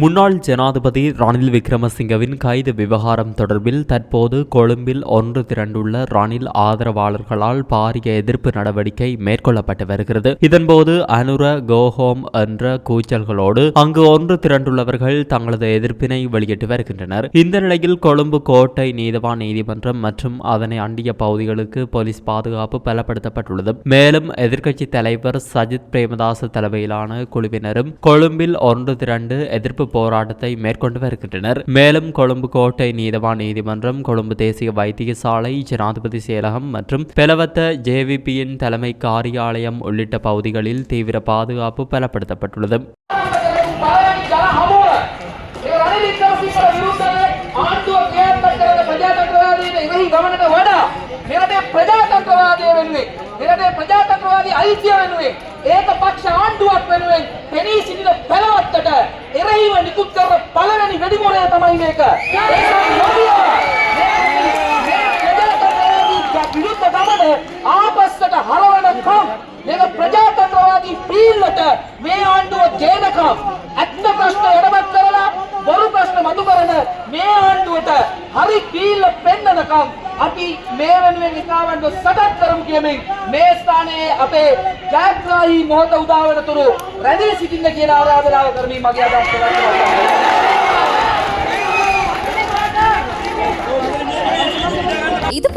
முன்னாள் ஜனாதிபதி ரணில் விக்ரமசிங்கவின் கைது விவகாரம் தொடர்பில் தற்போது கொழும்பில் ஒன்று திரண்டுள்ள ரணில் ஆதரவாளர்களால் பாரிய எதிர்ப்பு நடவடிக்கை மேற்கொள்ளப்பட்டு வருகிறது. இதன்போது அனுர கோஹோம் என்ற கூச்சல்களோடு அங்கு ஒன்று திரண்டுள்ளவர்கள் தங்களது எதிர்ப்பினை வெளியிட்டு வருகின்றனர். இந்த நிலையில் கொழும்பு கோட்டை நீதவான் நீதிமன்றம் மற்றும் அதனை அண்டிய பகுதிகளுக்கு போலீஸ் பாதுகாப்பு பலப்படுத்தப்பட்டுள்ளது. மேலும் எதிர்க்கட்சி தலைவர் சஜித் பிரேமதாச தலைமையிலான குழுவினரும் கொழும்பில் ஒன்று திரண்டு எதிர்ப்பு போராட்டத்தை மேற்கொண்டு வருகின்றனர். மேலும் கொழும்பு கோட்டை நீதவான் நீதிமன்றம் கொழும்பு தேசிய வைத்தியசாலை ஜனாதிபதி செயலகம் மற்றும் பெலவத்த ஜேவிபியின் தலைமை காரியாலயம் உள்ளிட்ட பகுதிகளில் தீவிர பாதுகாப்பு பலப்படுத்தப்பட்டுள்ளது. ಗಮನಕ್ಕೆ ಹೋದ ನಿರಟೆ ಪ್ರಜಾತಂತ್ರವಾದಿಯವೆನ್ನುವೆ ನಿರಟೆ ಪ್ರಜಾತಂತ್ರವಾದಿ ಐತಿಯವೆನ್ನುವೆ පළවෙනි වෙඩිමුරය තමයි මේක. ඒක නොවිය. මේ ප්‍රජාතන්ත්‍රවාදී විරුද්ධ ගමන ආපස්සට හරවනකම් මේක ප්‍රජාතන්ත්‍රවාදී පීල්ලට මේ ආණ්ඩුව ගේනකම් ඇත්ත ප්‍රශ්න එඩමත් කරලා බොරු ප්‍රශ්න මතු කරන මේ ආණ්ඩුවට හරි පීල්ල පෙන්නනකම් අපි මේ වෙනුවෙන් ඉතාවන්ට සටත් කරමු කියමින් මේ ස්ථානයේ අපේ ජයග්‍රාහී මොහොත උදා වන තුරු රැඳී සිටින්න කියලා ආරාධනාව කරමින් මගේ අදහස් ප්‍රකාශ